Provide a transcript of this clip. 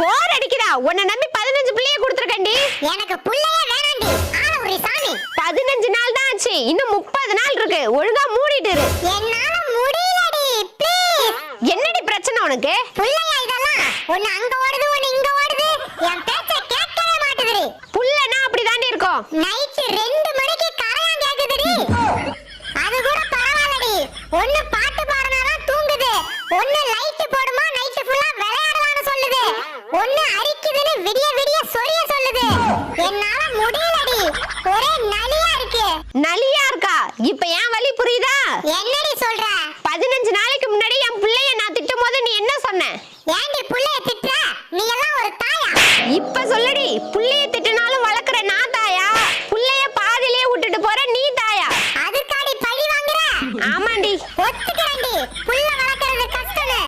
போர் அடிக்குதா? உன்னை நம்பி பதினஞ்சு பிள்ளைய கொடுத்துருக்கண்டி எனக்கு புள்ளையே வேணாண்டி. ஆள ஒரு சாமி. பதினஞ்சு நாள் தான் ஆச்சு. இன்னும் முப்பது நாள் இருக்கு. ஒழுங்கா மூடிட்டு இரு. என்னால முடியலடி ப்ளீஸ் என்னடி பிரச்சனை உனக்கு? புள்ளையா இதெல்லாம்? ஒண்ணு அங்க ஓடுது ஒண்ணு இங்க ஓடுது. என் பேச்ச கேட்கவே மாட்டுதுடி. புள்ளனா அப்படிதாண்டி இருக்கும். நைட் ரெண்டு மணிக்கு கரையான் கேக்குதுடி. அது கூட பரவாயில்லடி. ஒண்ணு பாட்டு பாடுனாதான் தூங்குது. ஒண்ணு லைட் ஒண்ணு அரிக்குதுன்னு விடிய விடிய சொரிய சொல்லுது. என்னால முடியலடி. ஒரே நலியா இருக்கு. நலியா இருக்கா? இப்ப ஏன் வலி புரியுதா? என்னடி சொல்ற? பதினஞ்சு நாளைக்கு முன்னாடி என் பிள்ளைய நான் திட்டும் போது நீ என்ன சொன்ன? ஏன்டி பிள்ளைய திட்டுற? நீ எல்லாம் ஒரு தாயா? இப்ப சொல்லடி. புள்ளைய திட்டினாலும் வளர்க்குற நான் தாயா? புள்ளைய பாதியிலே விட்டுட்டு போற நீ தாயா? அதுக்காடி பழி வாங்குற? ஆமாண்டி. ஒத்துக்கிறேன்டி.